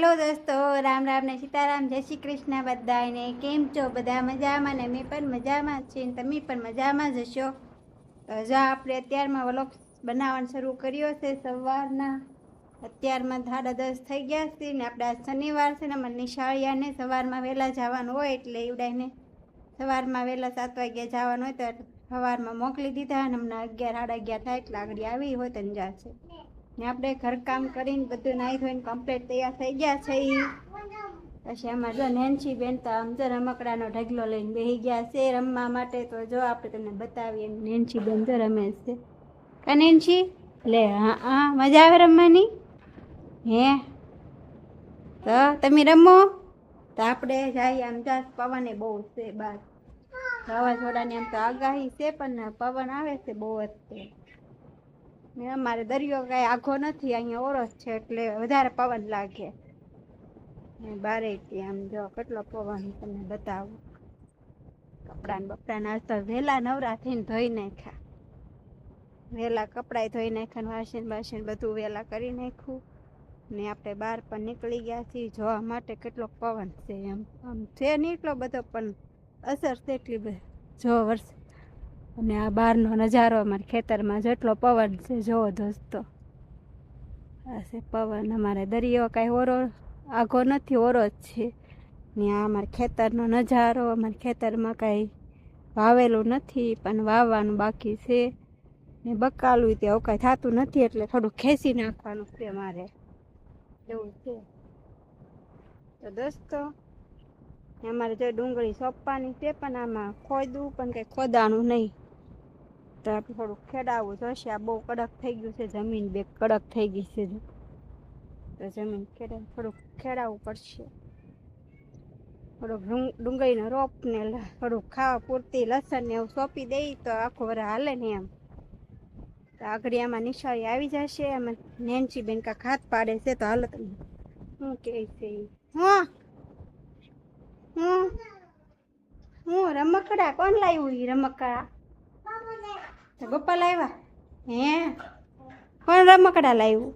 Hello દોસ્તો, રામ રામ ને સીતારામ, જય શ્રી કૃષ્ણ બધાને કેમ છો? બધા મજામાં ને? મેં પણ મજામાં છીએ ને તમે પણ મજામાં જ હશો? જો આપણે અત્યારમાં વ્લોગ બનાવવાનું શરૂ કર્યો છે સવારના. અત્યારમાં સાડા દસ થઈ ગયા છે ને આપણે શનિવાર છે ને મને નિશાળિયાને સવારમાં વહેલા જવાનું હોય એટલે એવડાઈને સવારમાં વહેલા સાત વાગ્યા જવાનું હોય તો સવારમાં મોકલી દીધા અને હમણાં અગિયાર, સાડા અગિયાર થાય એટલે આગળ આવી હોય તો જશે. ને આપણે ઘરકામ કરીને બધું નાહી ધોઈને કમ્પ્લીટ તૈયાર થઈ ગયા છે પછી આમાં જો નેન્સી બેન તો આમ જો રમકડાનો ઢગલો લઈને બેસી ગયા છે રમવા માટે. તો જો આપણે તમને બતાવીએ નેન્સી બેન તો રમે છે. કા નેન્સી લે, હા હા, મજા આવે રમવાની? હે? તો તમે રમો? તો આપણે જઈએ આમ જા પવને બહુ છે બાર. વાવાઝોડાની આમ તો આગાહી છે, પણ પવન આવે છે બહુ જ છે. અમારે દરિયો કાંઈ આઘો નથી, અહીંયા ઓરસ છે એટલે વધારે પવન લાગે. બારે આમ જો કેટલો પવન તમને બતાવું. કપડાં ને બપડાને આજ તો વહેલા નવરા થઈને ધોઈ નાખ્યા. વહેલા કપડાં ધોઈ નાખ્યા વાસણ બાસણ બધું વહેલા કરી નાખ્યું. ને આપણે બહાર પણ નીકળી ગયા છીએ, જોવા માટે કેટલો પવન છે એમ. આમ છે નહીં એટલો બધો, પણ અસર છે એટલી બધી. જો વર્ષ અને આ બહારનો નજારો અમારે ખેતરમાં જેટલો પવન છે, જોવો દોસ્તો. આ છે પવન. અમારે દરિયો કાંઈ ઓરો આઘો નથી, ઓરો જ છે. ને આ અમારે ખેતરનો નજારો, અમારે ખેતરમાં કાંઈ વાવેલું નથી, પણ વાવવાનું બાકી છે. ને બકાલું તે આવું કાંઈ થતું નથી, એટલે થોડું ખેંચી નાખવાનું છે મારે. એવું છે. તો દોસ્તો અમારે જો ડુંગળી સોંપવાની છે પણ આમાં ખોદવું પણ કંઈ ખોદાણું નહીં. તો આપણે થોડુંક ખેડાવવું જોશે આ બહુ કડક થઈ ગયું છે જમીન, બે કડક થઈ ગઈ છે તો જમીન ખેડા થોડુંક ખેડાવવું પડશે. થોડુંક ડુંગળીનો રોપ ને થોડુંક ખાવા પૂરતી લસણ ને એવું સોંપી દઈ તો આખો વર હાલે ને એમ. તો આગળ આમાં નિશાળી આવી જશે. એમાં નેન્સી બેન કાંક હાથ પાડે છે તો હાલત હું કહે છે? હા? હું હું રમકડા કોણ લાવ્યું એ રમકડા? ગોપા લાવ્યા? હે? કોણ રમકડા લાવ્યું?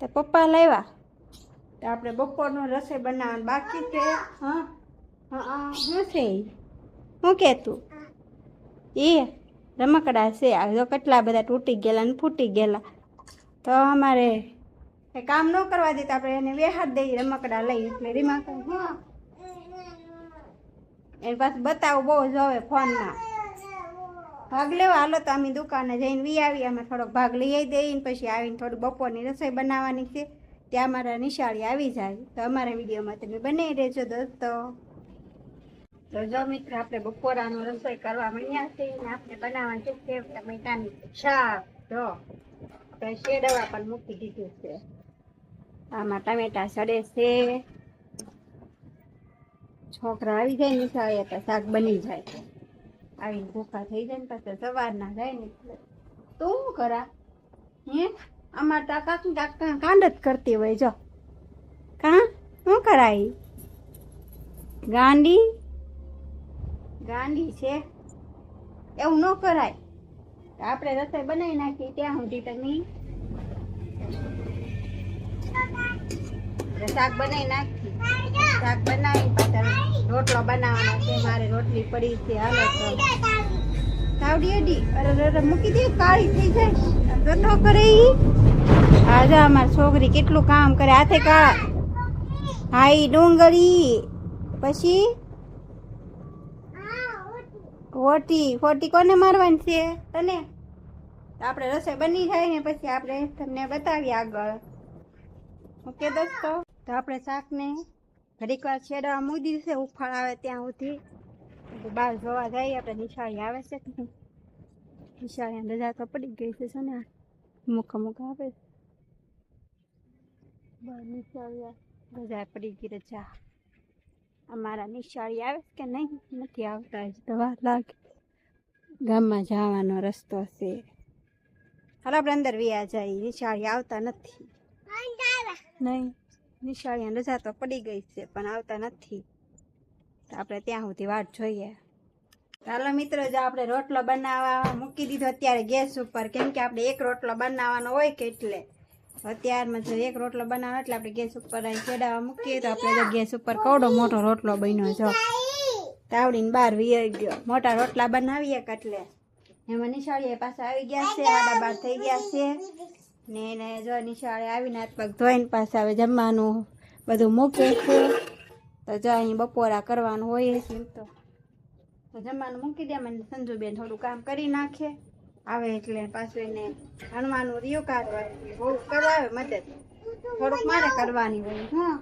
તો પપ્પા લાવ્યા? તો આપણે બપોરનો રસોઈ બનાવવાનું બાકી છે. હા હા શું છે? શું કે તું? એ રમકડા છે. આ કેટલા બધા તૂટી ગયેલા ને ફૂટી ગયેલા. તો અમારે એ કામ ન કરવા દેતા આપણે એને વેહાર દઈએ, રમકડા લઈ એટલે રીમા હા. એની પાસે બતાવું, બહુ જોવે ફોનમાં. ભાગ લેવા, હાલો તો અમે દુકાને જઈને વી આવી અમે થોડોક ભાગ લઈ દઈએ પછી આવીને થોડું બપોરની રસોઈ બનાવવાની છે. ત્યાં અમારા નિશાળી આવી જાય. તો અમારા વિડીયોમાં તમે બનાવી રહેજો દોસ્તો. તો જો મિત્ર, આપણે બપોરાનું રસોઈ કરવા મળ્યા છે ને આપણે બનાવવાનું છે સેવ શાક, જો. શેડવા પણ મૂકી દીધું છે. આમાં ટમેટા સડે છે. છોકરા આવી જાય નિશાળે તો શાક બની જાય. આવીને ભૂખા થઈ જાય ને પછી સવારના જાય ને તો શું કરા? હે? તો શું ટાકા કાંડ જ કરતી હોય, જો. કા? શું કરાય? ગાંડી? ગાંડી છે? એવું ન કરાય. આપણે રસોઈ બનાવી નાખી ત્યાં સુધી તમે શાક બનાવી નાખી. શાક બનાવી પાછળ રોટલો બનાવવાનો છે. મારે રોટલી પડી છે. હાલો તો. તાવડી અડી અરે મૂકી દે. કાળી થઈ જાય. ધંધો કરે ઈ. આજે અમારી છોકરી કેટલું કામ કરે. હાથે કા હાઈ ડુંગળી. પછી? ફોટી ફોટી કોને મારવાની છે? તને? આપણે રસોઈ બની જાય ને પછી આપણે તમને બતાવીએ આગળ. ઓકે દોસ્તો? તો આપણે શાકને ઘડીક વાર છેડવા મૂકી દીધું છે. ઉફાળ આવે ત્યાં સુધી. બહાર જોવા જઈએ આપણે નિશાળી આવે છે. કે નહીં નિશાળી રજા તો પડી ગઈ છે શું ને મુખ અમુક આવે છે બહાર નિશાળી રજા પડી ગઈ રજા. અમારા નિશાળી આવે કે નહીં? નથી આવતા તો વાર લાગે. ગામમાં જવાનો રસ્તો છે. હાલ આપણે અંદર વ્યા જાય નિશાળી આવતા નથી. નહીં. નિશાળીਆਂ રજા તો પડી ગઈ છે, પણ આવતા નથી. તો આપણે ત્યાં સુધી વાટ જોઈએ. ચાલો મિત્રો, જો આપણે રોટલો બનાવવા મૂકી દીધો, અત્યારે ગેસ ઉપર. કેમ કે આપણે એક રોટલો બનાવવાનો હોય કે એટલે. અત્યારમાં જો એક રોટલો બનાવવાનો એટલે આપણે ગેસ ઉપર ચડાવવા મૂકીએ. તો આપણે ગેસ ઉપર કવડો મોટો રોટલો બન્યો જો. તાવડીને બહાર વી ગયો. મોટા રોટલા બનાવીએ એટલે? એમાં નિશાળીએ પાછા આવી ગયા છે, આડા બાર થઈ ગયા છે. ને એને જો નિશાળે આવીને હાથ પગ ધોઈને પાસે હવે જમવાનું બધું મૂકે છે. તો જો અહીં બપોરા કરવાનું હોય છે તો. જમવાનું મૂકી દે, મને સંજુબેન થોડું કામ કરી નાખે. આવે એટલે પાછું એને ભણવાનું રહ્યું કાઢવાનું બહુ કરવા આવે મદદ. થોડુંક મારે કરવાની હોય, હા.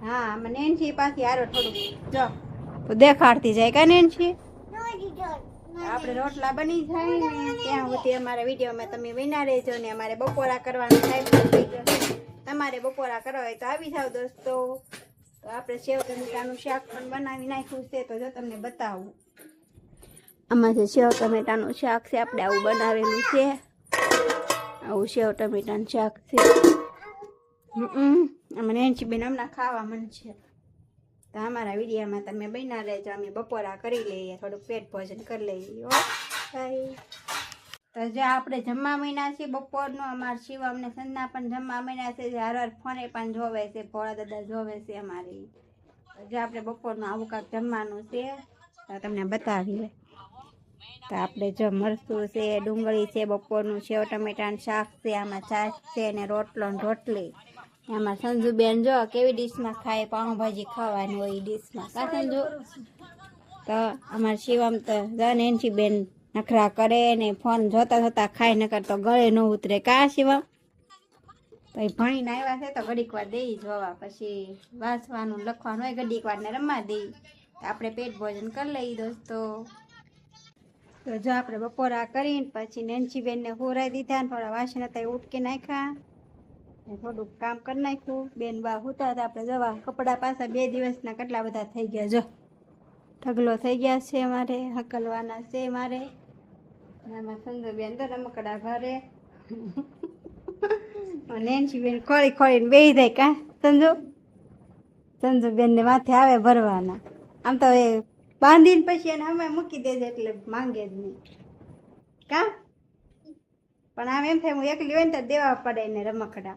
હા મને એનથી પાછી આરો થોડુંક જો. તો દેખાડતી જાય કા નેનછી આપણે રોટલા બની જાય ને, ત્યાં સુધી અમારા વિડીયોમાં તમે વિના રહેજો ને અમારે બપોરા કરવાનો ટાઈમ તમારે બપોરા કરવા હોય તો આવી જાઓ દોસ્તો. તો આપણે સેવ ટમેટાનું શાક પણ બનાવી નાખ્યું છે, તો જો તમને બતાવું. આમાં જે સેવ ટમેટાનું શાક છે, આપણે આવું બનાવેલું છે. આવું સેવ ટમેટાનું શાક છે. આમાં બેન હમણાં ખાવા મન છે. તો અમારા વિડીયામાં તમે બન્યા રહેજો. અમે બપોરા કરી લઈએ, થોડુંક પેટ ભોજન કરી લઈએ તો જે આપણે જમવા મહિના છે બપોરનું, અમાર શિવ અમને સંજના પણ જમવા મહિના છે. જે હર હર ફોને પણ જોવે છે, ભોળા દાદા જોવે છે અમારી. જે આપણે બપોરનું આવું કાંક જમવાનું છે, તો તમને લે તો આપણે જો મરચું છે, ડુંગળી છે, બપોરનું સેવ, ટમેટાનું શાક છે, આમાં છાશ છે ને રોટલો રોટલી. એમાં સંજુબેન જો કેવી ડીશમાં ખાય, પાઉંભાજી ખાવાની હોય એ ડીશમાં. કા સંજુ? તો અમારે શિવમ તો જન એનથી બેન નખરા કરે ને ફોન જોતા જોતા ખાય, નકર તો ગળે ન ઉતરે. કા શિવમ? તો ભણીને આવ્યા છે તો ઘડીક વાર દઈ જોવા. પછી વાંચવાનું, લખવાનું હોય ઘડીક વારને રમવા દઈ. આપણે પેટ ભોજન કરી લઈએ દોસ્તો. તો જો આપણે બપોરા કરીને પછી નેન્સીબેનને હોરાઈ દીધા ને થોડા વાસણ હતા ઉટકી નાખ્યા. થોડુંક કામ કરી નાખ્યું. બેન બા હોતા હતા. આપણે જવા કપડાં પાછા બે દિવસના કેટલા બધા થઈ ગયા જો. ઢગલો થઈ ગયા છે મારે હકલવાના છે મારે. આમાં સંજુબેન તો રમકડા ભરે. નેન્સીબેન ખોળી ખોળીને બેસી જાય કા, સંજુ? સંજુબેનને માથે આવે ભરવાના. આમ તો એ બાંધીને પછી એને અમે મૂકી દેજે એટલે માંગે જ નહીં. કા? પણ આમ એમ થાય, હું એકલી હોય ને તો દેવા પડે એને રમકડા.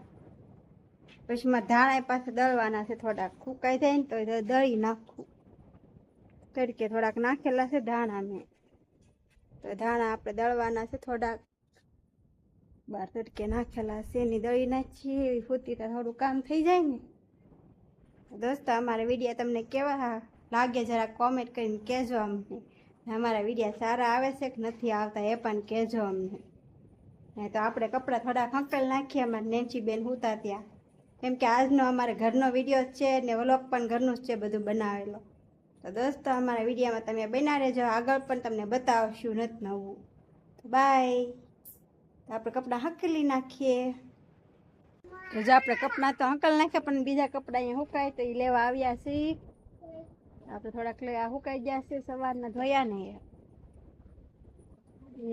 પછી મારે ધાણા પાસે દળવાના છે થોડાક. ફૂકાઈ જાય ને તો દળી નાખું. તડકે થોડાક નાખેલા છે ધાણા મેં તો ધાણા આપણે દળવાના છે થોડાક. બાર તડકે નાખેલા છે એની દળી નાખીએ ફૂતી તો થોડું કામ થઈ જાય ને. દોસ્તો, અમારા વિડીયા તમને કેવા લાગે જરા કોમેન્ટ કરીને કહેજો અમને. અમારા વિડીયા સારા આવે છે કે નથી આવતા એ પણ કહેજો અમને. નહીં તો આપણે કપડાં થોડાક હંકલ નાખીએ, અમારે નેન્સી બેન હુતા ત્યાં. કેમ કે આજનો અમારે ઘરનો વીડિયો છે ને વ્લોગ પણ ઘરનું જ છે બધું બનાવેલો. તો દોસ્તો, અમારા વિડીયોમાં તમે બના રહેજો. આગળ પણ તમને બતાવશું નથી નવું. તો બાય તો આપણે કપડાં હંકેલી નાખીએ. તો જો આપણે કપડાં તો હંકલ નાખ્યા, પણ બીજા કપડાં અહીંયા હુકાય તો એ લેવા આવ્યા છીએ આપણે થોડાક લેવા હુકાઈ ગયા છે સવારના, ધોયા ને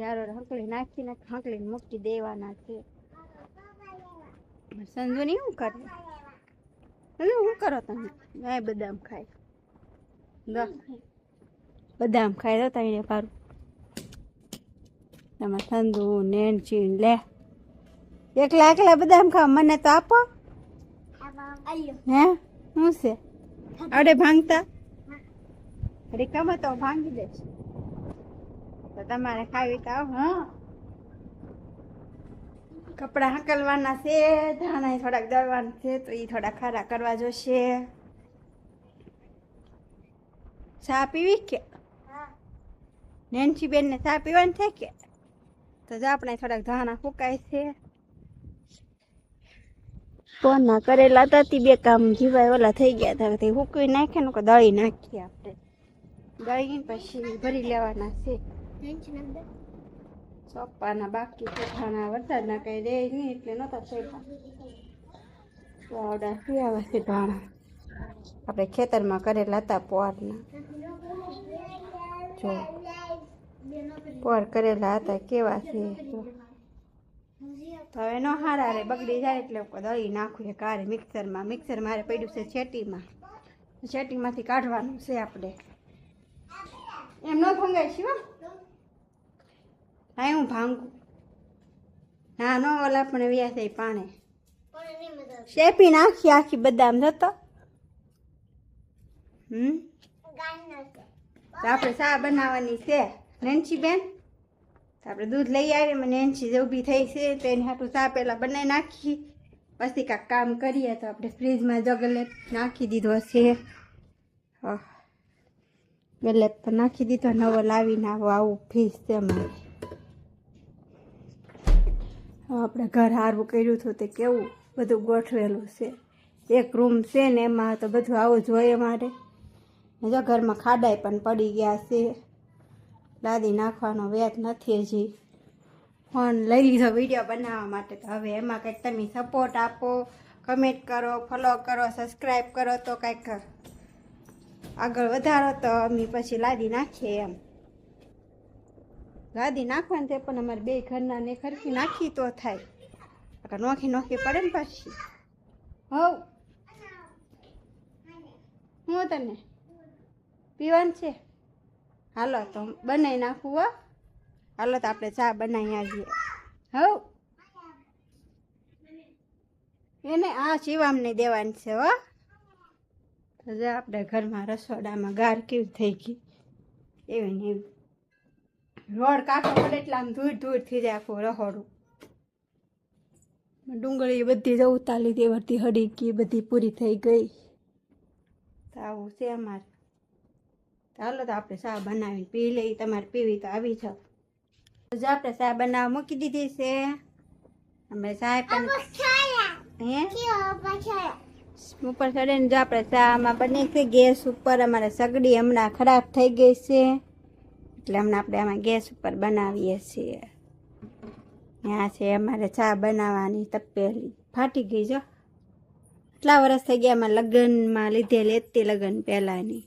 યારો હંકલી નાખીને હંકલીને મૂકી દેવાના છે. સંજુની શું કરે? સંજુ શું કરો તમે? મેં બદામ ખાય. બદામ ખાય તો તમે પારું. તમે સંજુ નેનચી લે. એકલા એકલા બદામ ખાવ મને તો આપો. હે? શું છે? અડે ભાંગતા? રીકામાં તો ભાંગી દેશ તો તમારે ખાવી તો આવ હા. કપડાં હકલવાના છે ધાણા થોડાક દળવાના છે તો એ થોડા ખારા કરવા જોશે. ચા પીવી કે? નેન્સી બેનને ચા પીવાની છે કે? તો જો આપણે થોડાક ધાણા ફૂકાય છે. કોના કરેલા હતા તે બે કામ જીવાય ઓલા થઈ ગયા હતા તે હુકવી નાખે ને દળી નાખીએ આપણે. દળી પછી ભરી લેવાના છે. સોપાના બાકી ચોખાના વરસાદના કંઈ દે નહીં એટલે નહોતા તો આવડા શિયાવા છે ધાણા. આપણે ખેતરમાં કરેલા હતા પોરના. જો, પોર કરેલા હતા, કેવા છે. તો હવે નો હારા રે, બગડી જાય એટલે દળી નાખું છે કારે મિક્સરમાં. મિક્સર મારે પડ્યું છે છેટીમાં. છેટીમાંથી કાઢવાનું છે આપણે. એમ ન ફંગાય છે હો. હા ભાંગું. હા નો ઓલા પણ વ્યા થઈ પાણે. શેપી નાખી આખી બદામ જતો હમ? આપણે ચા બનાવવાની છે. નેન્સી બેન આપણે દૂધ લઈ આવી મને નેન્સી જે ઊભી થઈ છે તો એની હાટું ચા પહેલાં બનાવી નાખી પછી કાંઈક કામ કરીએ તો આપણે ફ્રીજમાં જગલે નાખી દીધો છે. ગલેપ તો નાખી દીધો નવો લાવીને આવો આવું ફીસ છે હવે આપણે ઘર હારવું કર્યું હતું તે કેવું? બધું ગોઠવેલું છે. એક રૂમ છે ને એમાં તો બધું આવું જોઈએ મારે જો ઘરમાં ખાડાઈ પણ પડી ગયા છે. લાદી નાખવાનો વેત નથી હજી. ફોન લઈ લીધો વીડિયો બનાવવા માટે તો હવે એમાં કંઈક તમે સપોર્ટ આપો કમેન્ટ કરો ફોલો કરો સબસ્ક્રાઈબ કરો તો કંઈક આગળ વધારો તો અમે પછી લાદી નાખીએ એમ. લાદી નાખવાની છે પણ અમારે બે ઘરના ને ખરખી નાખી તો થાય. નકર નોખી નોખી પડે ને પાછી. હવ. હું તને? પીવાનું છે? હાલો, તો બનાવી નાખું, હો. હાલો, તો આપણે ચા બનાવી આવીએ. હવ. એને આ શિવામને દેવાની છે, હો. તો આપણે ઘરમાં રસોડામાં ગાર કેવી થઈ ગઈ. એવી ને એવી. રોડ કાંઠો પડે એટલે આમ ધૂળ ધૂળ થઈ જાય આખું રહોડું. ડુંગળી બધી જ ઉતારી લીધી વરતી હડી ગઈ બધી પૂરી થઈ ગઈ. તો આવું છે અમારે. ચાલો તો આપણે ચા બનાવીને પી લઈ તમારે પીવી તો આવી જાઓ. જો આપણે ચા બનાવવા મૂકી દીધી છે. અમે ચા પણ હે? ઉપર ચડે ને જો આપણે ચામાં બને છે ગેસ ઉપર. અમારે સગડી હમણાં ખરાબ થઈ ગઈ છે. એટલે હમણાં આપણે આમાં ગેસ ઉપર બનાવીએ છીએ. ત્યાં છે અમારે ચા બનાવવાની તપેલી. ફાટી ગઈ જો. આટલા વર્ષ થઈ ગયા અમારે લગ્નમાં લીધેલી હતી લગ્ન પહેલાંની.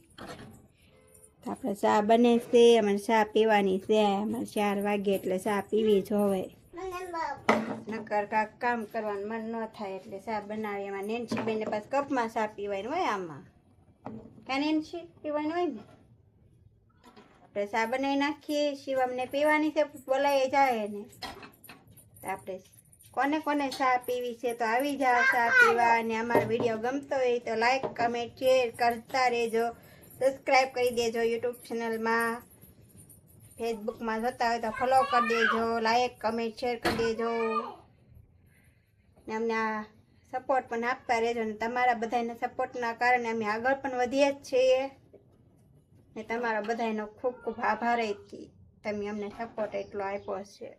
તો આપણે ચા બને છે, અમારે ચા પીવાની છે. અમારે ચાર વાગે એટલે ચા પીવી જ હોય નકર કાંક કામ કરવાનું મન ન થાય એટલે ચા બનાવી એમાં નેનસી બેને પાસ કપમાં ચા પીવાની હોય આમાં. કાં નેનસી પીવાની હોય ને? આપણે ચા બનાવી નાખીએ શિવમને પીવાની છે, બોલાય જાય ને આપણે કોને કોને ચા પીવી છે તો આવી જાઓ ચા પીવા અને અમારો વીડિયો ગમતો હોય તો લાઈક કમેન્ટ શેર કરતા રહેજો. સબસ્ક્રાઈબ કરી દેજો યુટ્યુબ ચેનલમાં ફેસબુકમાં જોતા હોય તો ફોલો કરી દેજો લાઈક કમેન્ટ શેર કરી દેજો. ને અમને આ સપોર્ટ પણ આપતા રહેજો ને તમારા બધાના સપોર્ટના કારણે અમે આગળ પણ વધીએ જ છીએ. ને તમારો બધાનો ખૂબ ખૂબ આભાર એથી તમે અમને સપોર્ટ એટલો આપ્યો છે.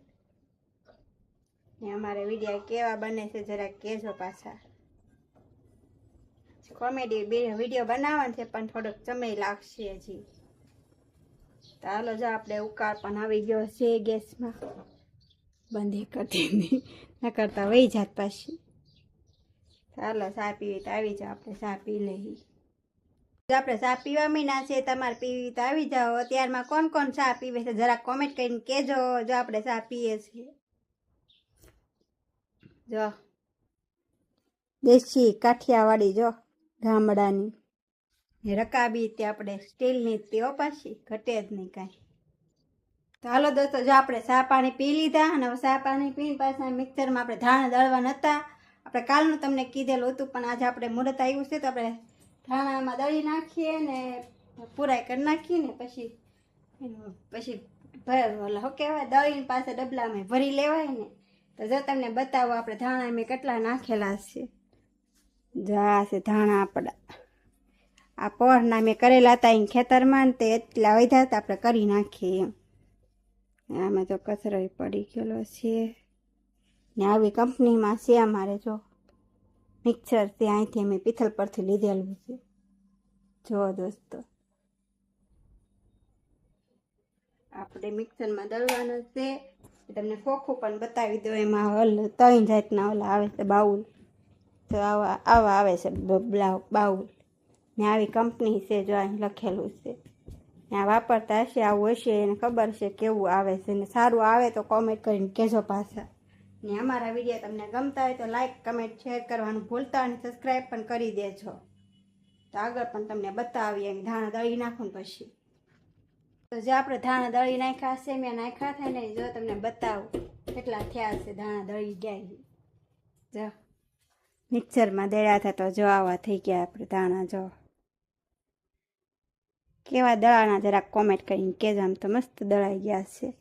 ને અમારે વિડીયા કેવા બને છે જરા કહેજો પાછા. કોમેડી વીડિયો બનાવવાનો છે પણ થોડોક સમય લાગશે હજી. હાલો જો આપણે ઉકાળ પણ આવી ગયો છે ગેસમાં. બંધ કરતી ન કરતા વહી જાત પાછી. ચાલો ચા પીવી તો આવી જાઓ, આપણે ચા પી લઈએ. આપણે પીવા મીના છે તમારે પીવી તો આવી જાઓ. ત્યારમાં કોણ કોણ ચા પીવે છે? જરા કોમેન્ટ કરીને કહેજો જો આપણે ચા પીએ છીએ. જો. દેશી કાઠિયાવાડી, જો, ગામડાની. રકાબી તે આપણે સ્ટીલની જ તે પાછી, ઘટે જ નહીં કાંઈ. તો હાલો દોસ્તો, જો આપણે સા પાણી પી લીધા અને સા પાણી પીને પાછા મિક્સરમાં આપણે ધાણા દળવા નહોતા આપણે કાલનું તમને કીધેલું હતું, પણ આજે આપણે મુહૂર્ત આવ્યું છે, તો આપણે ધાણામાં દળી નાખીએ ને પૂરાય કરી નાખીએ ને પછી પછી ભર શું કહેવાય, દળીને પાસે ડબલામાં ભરી લેવાય ને. તો જો તમને બતાવો આપણે ધાણા મેં કેટલા નાખેલા છે. જા છે ધાણા આપણા આ પોરના મેં કરેલા હતા અહીં ખેતરમાં તે એટલા વધ્યા હતા, આપણે કરી નાખીએ એમ. આમાં તો કચરો પડી ગયેલો છે. ને આવી કંપનીમાં છે અમારે જો. મિક્સર તે અહીંથી મેં પિથલ પરથી લીધેલું છે. જો દોસ્તો. આપણે મિક્સરમાં દળવાનું છે. તમને ખોખું પણ બતાવી દો એમાં હલ, ત્રણ જાતના ઓલા આવે છે, બાઉલ. તો આવા આવા આવે છે બાઉલ. ને આવી કંપની છે જો અહીં લખેલું છે. આ વાપરતા હશે, આવું હશે, એને ખબર છે કેવું આવે છે. ને સારું આવે તો કોમેન્ટ કરીને કહેજો પાછા. ને અમારા વીડિયો તમને ગમતા હોય તો લાઇક કમેન્ટ શેર કરવાનું ભૂલતા અને સબસ્ક્રાઈબ પણ કરી દેજો. તો આગળ પણ તમને બતાવીએ એમ ધાણા દળી નાખું પછી. તો જે આપણે ધાણા દળી નાખ્યા છે મેં નાખ્યા થાય ને જો તમને બતાવું કેટલા થયા છે ધાણા દળી ગયા. જો, મિક્સરમાં દળ્યા હતા તો જો આવા થઈ ગયા આપણે ધાણા, જો. કેવા દળાના, જરાક કોમેન્ટ કરીને કહેજો, આમ તો મસ્ત દળાઈ ગયા છે.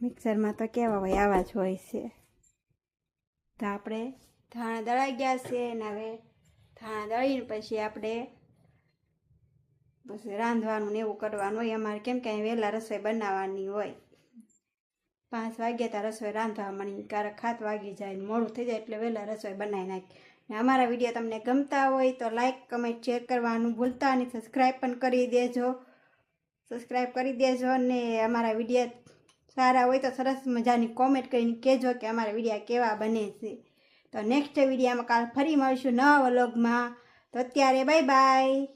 મિક્સરમાં તો કેવા હોય, આવા જ હોય છે. તો આપણે ધાણા દળાઈ ગયા છે અને હવે ધાણા દળીને પછી આપણે પછી રાંધવાનું ને એવું કરવાનું હોય. અમારે કેમ કે વહેલા રસોઈ બનાવવાની હોય. પાંચ વાગ્યા ત્યાં રસોઈ રાંધવા મળી, ક્યારેક ખાત વાગી જાય મોડું થઈ જાય એટલે વહેલા રસોઈ બનાવી નાખી અમારા વીડિયો તમને ગમતા હોય તો લાઈક, કમેન્ટ, શેર કરવાનું ભૂલતા નહીં. સબસ્ક્રાઈબ પણ કરી દેજો. સબસ્ક્રાઈબ કરી દેજો ને અમારા વીડિયો સારા હોય તો સરસ મજાની કોમેન્ટ કરીને કહેજો કે અમારા વિડીયા કેવા બને છે. તો નેક્સ્ટ વિડીયામાં કાલ ફરી મળીશું નવા વ્લોગમાં. તો અત્યારે બાય બાય